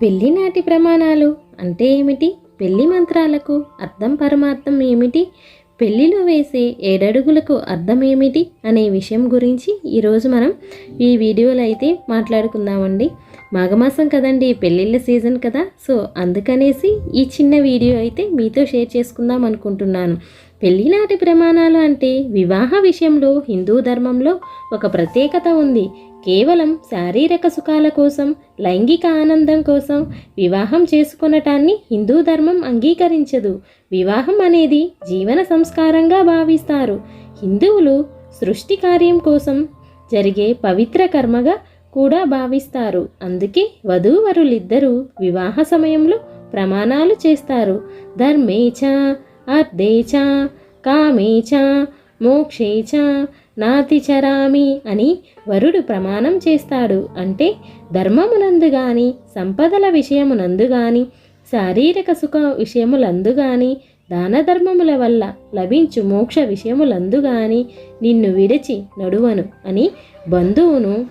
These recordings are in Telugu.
పెళ్ళి నాటి ప్రమాణాలు అంటే ఏమిటి? పెళ్ళి మంత్రాలకు అర్థం పరమార్థం ఏమిటి? పెళ్ళిలో వేసే ఏడడుగులకు అర్థం ఏమిటి? అనే విషయం గురించి ఈరోజు మనం ఈ వీడియోలో అయితే మాట్లాడుకుందామండి. మాఘమాసం కదండి పెళ్ళిళ్ళ సీజన్ కదా. సో అందుకనేసి ఈ చిన్న వీడియో అయితే మీతో షేర్ చేసుకుందాం అనుకుంటున్నాను. పెళ్ళి నాటి ప్రమాణాలు అంటే వివాహ విషయంలో హిందూ ధర్మంలో ఒక ప్రత్యేకత ఉంది. కేవలం శారీరక సుఖాల కోసం లైంగిక ఆనందం కోసం వివాహం చేసుకునటాన్ని హిందూ ధర్మం అంగీకరించదు. వివాహం అనేది జీవన సంస్కారంగా భావిస్తారు. హిందువులు సృష్టి కార్యం కోసం జరిగే పవిత్ర కర్మగా కూడా భావిస్తారు. అందుకే వధూవరులిద్దరూ వివాహ సమయంలో ప్రమాణాలు చేస్తారు. ధర్మేచ అర్ధేచ కామేచ చ నాతి చరామి అని వరుడు ప్రమాణం చేస్తాడు. అంటే ధర్మమునందు గాని సంపదల విషయమునందు గాని శారీరక సుఖ విషయములందు గాని దాన ధర్మముల వల్ల లభించు మోక్ష విషయములందు గాని నిన్ను విడిచి నడువను అని బంధువును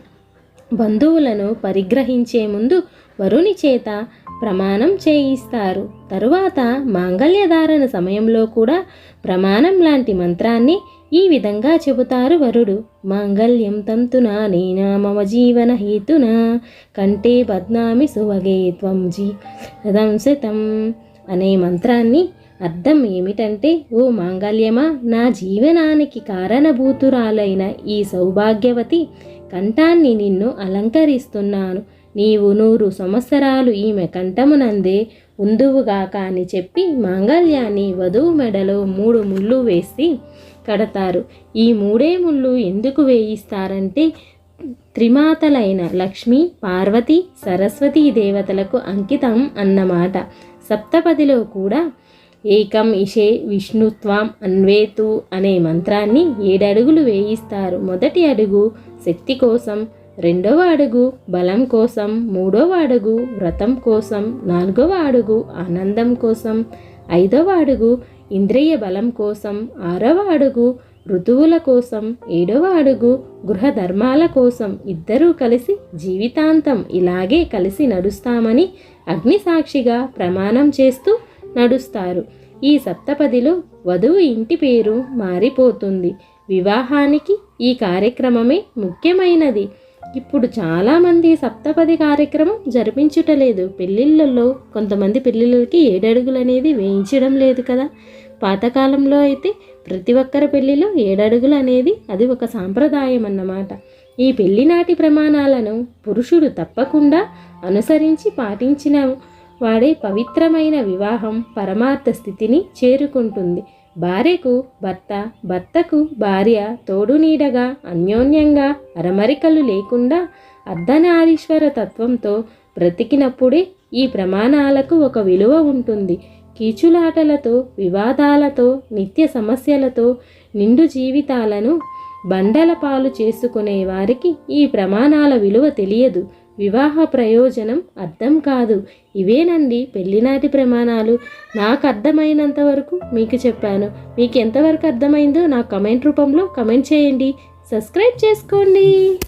బంధువులను పరిగ్రహించే ముందు వరుని చేత ప్రమాణం చేయిస్తారు. తరువాత మాంగళ్యధారణ సమయంలో కూడా ప్రమాణం లాంటి మంత్రాన్ని ఈ విధంగా చెబుతారు వరుడు. మాంగళ్యం తంతునా నేనా మమ జీవన హేతునా కంటే బద్నామి సువగే త్వం జీదంశతం అనే మంత్రాన్ని అర్థం ఏమిటంటే ఓ మాంగళ్యమా నా జీవనానికి కారణభూతురాలైన ఈ సౌభాగ్యవతి కంఠాన్ని నిన్ను అలంకరిస్తున్నాను. నీవు నూరు సంవత్సరాలు ఈమె కంఠమునందే ఉందువుగాక అని చెప్పి మాంగళ్యాన్ని వధువు మెడలో మూడు ముళ్ళు వేసి కడతారు. ఈ మూడే ముళ్ళు ఎందుకు వేయిస్తారంటే త్రిమాతలైన లక్ష్మి పార్వతి సరస్వతీ దేవతలకు అంకితం అన్నమాట. సప్తపదిలో కూడా ఏకం ఇషే విష్ణుత్వం అన్వేతు అనే మంత్రాన్ని ఏడడుగులు వేయిస్తారు. మొదటి అడుగు శక్తి కోసం రెండవ అడుగు బలం కోసం మూడవ అడుగు వ్రతం కోసం నాలుగవ అడుగు ఆనందం కోసం ఐదవ అడుగు ఇంద్రియ బలం కోసం ఆరవ అడుగు ఋతువుల కోసం ఏడవ అడుగు గృహ ధర్మాల కోసం ఇద్దరూ కలిసి జీవితాంతం ఇలాగే కలిసి నడుస్తామని అగ్ని సాక్షిగా ప్రమాణం చేస్తూ నడుస్తారు. ఈ సప్తపదిలో వధువు ఇంటి పేరు మారిపోతుంది. వివాహానికి ఈ కార్యక్రమమే ముఖ్యమైనది. ఇప్పుడు చాలామంది సప్తపది కార్యక్రమం జరిపించుటలేదు. పెళ్ళిళ్ళల్లో కొంతమంది పెళ్ళిళ్ళకి ఏడడుగులు అనేది వేయించడం లేదు కదా. పాతకాలంలో అయితే ప్రతి ఒక్కరి పెళ్ళిలో ఏడడుగులు అనేది అది ఒక సాంప్రదాయం అన్నమాట ఈ పెళ్ళినాటి ప్రమాణాలను పురుషుడు తప్పకుండా అనుసరించి పాటించిన వాడే పవిత్రమైన వివాహం పరమార్థ స్థితిని చేరుకుంటుంది. భార్యకు భర్త భర్తకు భార్య తోడు నీడగా అన్యోన్యంగా అరమరికలు లేకుండా అర్ధనారీశ్వర తత్వంతో బ్రతికినప్పుడే ఈ ప్రమాణాలకు ఒక విలువ ఉంటుంది. కీచులాటలతో వివాదాలతో నిత్య సమస్యలతో నిండు జీవితాలను బండల పాలు చేసుకునే వారికి ఈ ప్రమాణాల విలువ తెలియదు. వివాహ ప్రయోజనం అర్థం కాదు. ఇవేనండి పెళ్ళినాటి ప్రమాణాలు. నాకు అర్థమైనంత వరకు మీకు చెప్పాను. మీకు ఎంతవరకు అర్థమైందో నా కమెంట్ రూపంలో కమెంట్ చేయండి. సబ్స్క్రైబ్ చేసుకోండి.